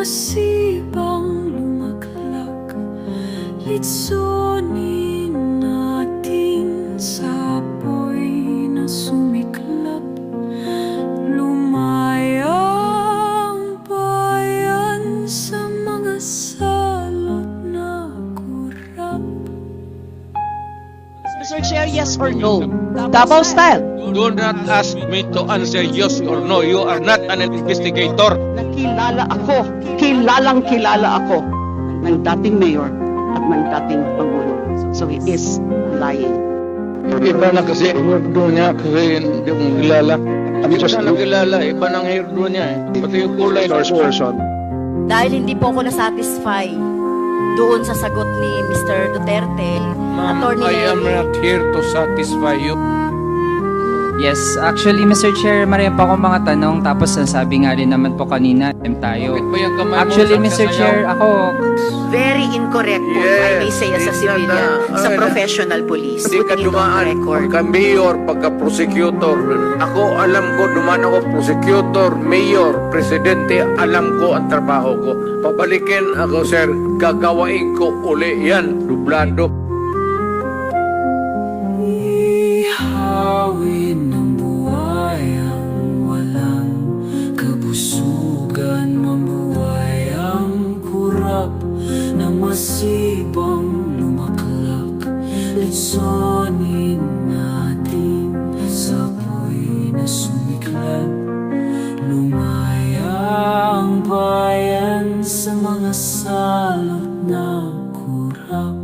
masibang lumaklak. Litsonin Mr. Chair, yes or no? Davao style. Do not ask me to answer yes or no. You are not an investigator. Nakilala ako, kilalang kilala ako ng dating mayor at ng dating pangulo. So he is lying. Iba na kasi hairdo niya kasi hindi mo kilala. Hindi ko siya nakilala. Iba ng hairdo niya eh. Pati yung kulay. Source person. dahil hindi po ako nasatisfy doon sa sagot ni Mr. Duterte, Ma'am, Attorney I am not here to satisfy you. Yes, actually Mr. Chair, marami pa akong mga tanong tapos nasabi nga rin naman po kanina time tayo. Bakit ba yung kamay mo Actually Mr. Chair, ako very incorrect po, I may say as a Yes, civilian, sa professional police. Hindi ka Putting it on dumaan record. pagka mayor, pagka prosecutor. Ako alam ko, dumaan ako prosecutor, mayor, presidente, alam ko ang trabaho ko. Pabalikin ako, sir, gagawain ko uli yan, dublado. masibang lumaklak. Litsonin natin sa apoy na sumiklat Lumaya ang bayan sa mga salot na kurap.